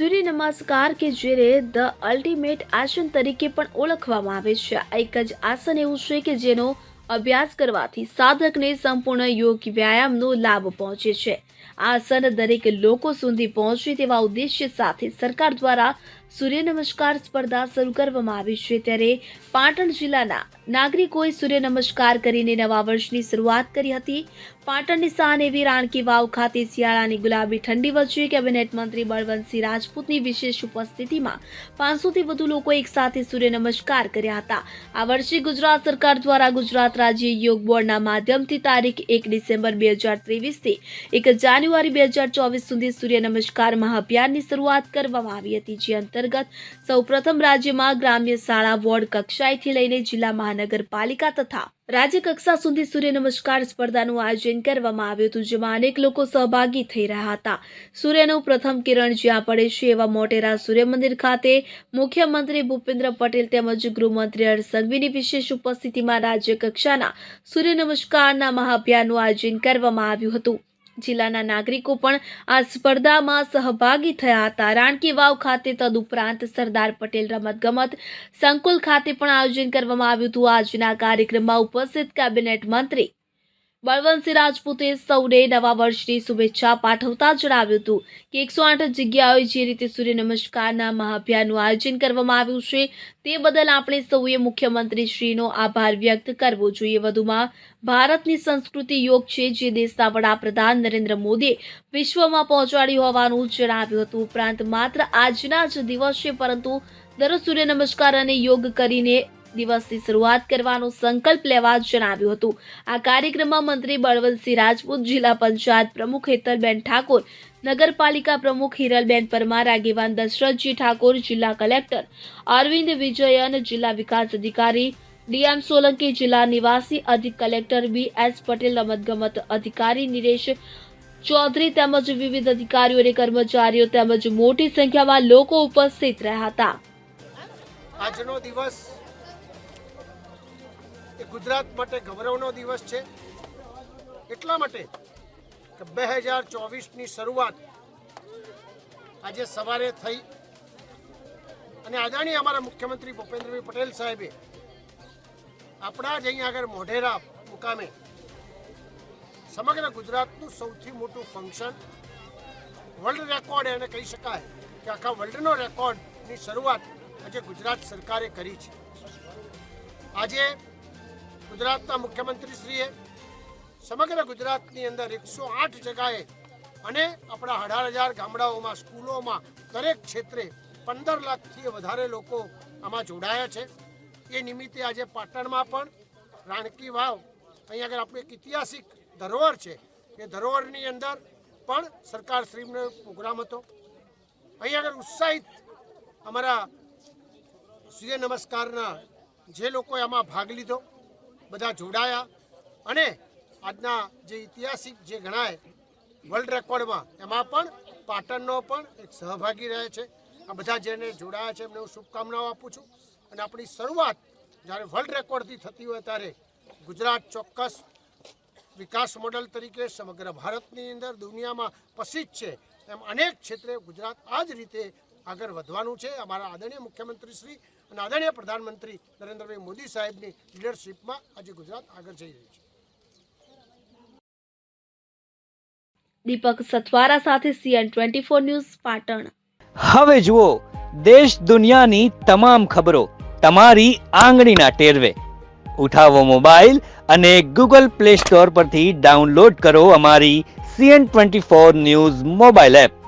સૂર્ય નમસ્કાર કે જેને ધ અલ્ટિમેટ આસન તરીકે પણ ઓળખવામાં આવે છે. આ એક જ આસન એવું છે કે જેનો અભ્યાસ કરવાથી સાધકને સંપૂર્ણ યોગ વ્યાયામનો લાભ પહોંચે છે. આસન દરેક લોકો સુધી પહોંચે તેવા ઉદ્દેશ્ય સાથે સરકાર દ્વારા સૂર્ય નમસ્કાર સ્પર્ધા શરૂ કરવામાં આવી છે ત્યારે પાટણ જિલ્લાના નાગરિકોએ સૂર્ય નમસ્કાર કરીને નવા વર્ષની શરૂઆત કરી હતી. પાટણની શાન એવી રાણકી વાવ ખાતે શિયાળાની ગુલાબી ઠંડી વચ્ચે કેબિનેટ મંત્રી બળવંતસિંહ રાજપૂતની વિશેષ ઉપસ્થિતિમાં પાંચસોથી વધુ લોકો એકસાથે સૂર્ય નમસ્કાર કર્યા હતા. આ વર્ષે ગુજરાત સરકાર દ્વારા ગુજરાત રાજ્ય યોગ બોર્ડના માધ્યમથી તારીખ એક ડિસેમ્બર બે હજાર ત્રેવીસથી એક જાન્યુઆરી બે હજાર ચોવીસ સુધી સૂર્ય નમસ્કાર મહાભિયાનની શરૂઆત કરવામાં આવી હતી. જે અંતર્ગત સૌપ્રથમ રાજ્યમાં ગ્રામ્ય શાળા, વોર્ડ કક્ષાએથી લઈને જિલ્લા મહાનગરપાલિકા તથા રાજ્ય કક્ષા સુધી સૂર્ય નમસ્કાર સ્પર્ધાનું આયોજન કરવામાં આવ્યું હતું, જેમાં અનેક લોકો સહભાગી થઈ રહ્યા હતા. સૂર્યનું પ્રથમ કિરણ જ્યાં પડે છે એવા મોટેરા સૂર્ય મંદિર ખાતે મુખ્યમંત્રી ભૂપેન્દ્ર પટેલ તેમજ ગૃહમંત્રી હર્ષ સંઘવીની વિશેષ ઉપસ્થિતિમાં રાજ્ય કક્ષાના સૂર્ય નમસ્કારના મહાભિયાનનું આયોજન કરવામાં આવ્યું હતું. જિલ્લાના નાગરિકો પણ આ સ્પર્ધામાં સહભાગી થયા હતા. રાણકી વાવ ખાતે તદુપરાંત સરદાર પટેલ રમતગમત સંકુલ ખાતે પણ આયોજન કરવામાં આવ્યું હતું. આજના કાર્યક્રમમાં ઉપસ્થિત કેબિનેટ મંત્રી બળવંતસિંહ રાજપૂતે સૌને નવા વર્ષની શુભેચ્છા પાઠવતા જણાવ્યું હતું કે એકસો આઠ જગ્યાઓએ જે રીતે સૂર્ય નમસ્કારના મહાભિયાનનું આયોજન કરવામાં આવ્યું છે, તે બદલ આપણે સૌએ મુખ્યમંત્રીશ્રીનો આભાર વ્યક્ત કરવો જોઈએ. વધુમાં, ભારતની સંસ્કૃતિ યોગ છે જે દેશના વડાપ્રધાન નરેન્દ્ર મોદીએ વિશ્વમાં પહોંચાડ્યું હોવાનું જણાવ્યું હતું. ઉપરાંત, માત્ર આજના જ દિવસે પરંતુ દરરોજ સૂર્ય નમસ્કાર અને યોગ કરીને દિવસની શરૂઆત કરવાનો સંકલ્પ લેવા જણાવ્યું હતું. આ કાર્યક્રમમાં મંત્રી બળવંતસિંહ રાજપૂત, જિલ્લા પંચાયત પ્રમુખ હેતલબેન ઠાકોર, નગરપાલિકા પ્રમુખ હિરલબેન પરમાર, આગેવાન દશરથજી ઠાકોર, જિલ્લા કલેક્ટર અરવિંદ વિજયન, જિલ્લા વિકાસ અધિકારી ડીએમ સોલંકી, જિલ્લા નિવાસી અધિક કલેક્ટર બી એસ પટેલ, રમતગમત અધિકારી નિરેશ ચૌધરી તેમજ વિવિધ અધિકારીઓ અને કર્મચારીઓ તેમજ મોટી સંખ્યામાં લોકો ઉપસ્થિત રહ્યા હતા. આજનો દિવસ ગુજરાત માટે ગૌરવનો દિવસ છે. એટલા માટે કે બે હજાર ચોવીસની શરૂઆત આજે સવારે થઈ અને આદરણીય અમારા મુખ્યમંત્રી ભૂપેન્દ્રભાઈ પટેલ સાહેબે આપણા જ અહીંયા આગળ મોઢેરા મુકામે સમગ્ર ગુજરાતનું સૌથી મોટું ફંક્શન વર્લ્ડ રેકોર્ડ એને કહી શકાય કે આખા વર્લ્ડનો રેકોર્ડની શરૂઆત આજે ગુજરાત સરકારે કરી છે. આજે ગુજરાતના મુખ્યમંત્રીશ્રીએ સમગ્ર ગુજરાતની અંદર એકસો આઠ જગાએ અને આપણા અઢાર હજાર ગામડાઓમાં, સ્કૂલોમાં, દરેક ક્ષેત્રે પંદર લાખથી વધારે લોકો આમાં જોડાયા છે. એ નિમિત્તે આજે પાટણમાં પણ રાણકી વાવ અહીંયા આગળ આપણું એક ઐતિહાસિક ધરોહર છે. એ ધરોહરની અંદર પણ સરકારશ્રીનો પ્રોગ્રામ હતો. અહીંયા આગળ ઉત્સાહિત અમારા સૂર્ય નમસ્કારના જે લોકોએ આમાં ભાગ લીધો બધા જોડાયા. અને આજના જે ઐતિહાસિક જે ગણાય વર્લ્ડ રેકોર્ડમાં એમાં પણ પાટણનો પણ એક સહભાગી રહે છે. આ બધા જેને જોડાયા છે, એમને હું શુભકામનાઓ આપું છું. અને આપણી શરૂઆત જ્યારે વર્લ્ડ રેકોર્ડથી થતી હોય ત્યારે ગુજરાત ચોક્કસ વિકાસ મોડલ તરીકે સમગ્ર ભારતની અંદર દુનિયામાં પ્રસિદ્ધ છે. એમ અનેક ક્ષેત્રે ગુજરાત આ જ રીતે આગળ વધવાનું છે. અમારા આદરણીય મુખ્યમંત્રી શ્રી અને આદરણીય પ્રધાનમંત્રી નરેન્દ્રભાઈ મોદી સાહેબની લીડરશીપમાં આજે ગુજરાત આગળ જઈ રહ્યું છે. દીપક સથવારા સાથે CN twenty four news Patan. હવે જુઓ દેશ દુનિયાની તમામ ખબરો તમારી આંગળીના ટેરવે. ઉઠાવો મોબાઈલ અને ગૂગલ પ્લે સ્ટોર પરથી ડાઉનલોડ કરો અમારી CN twenty four news mobile app.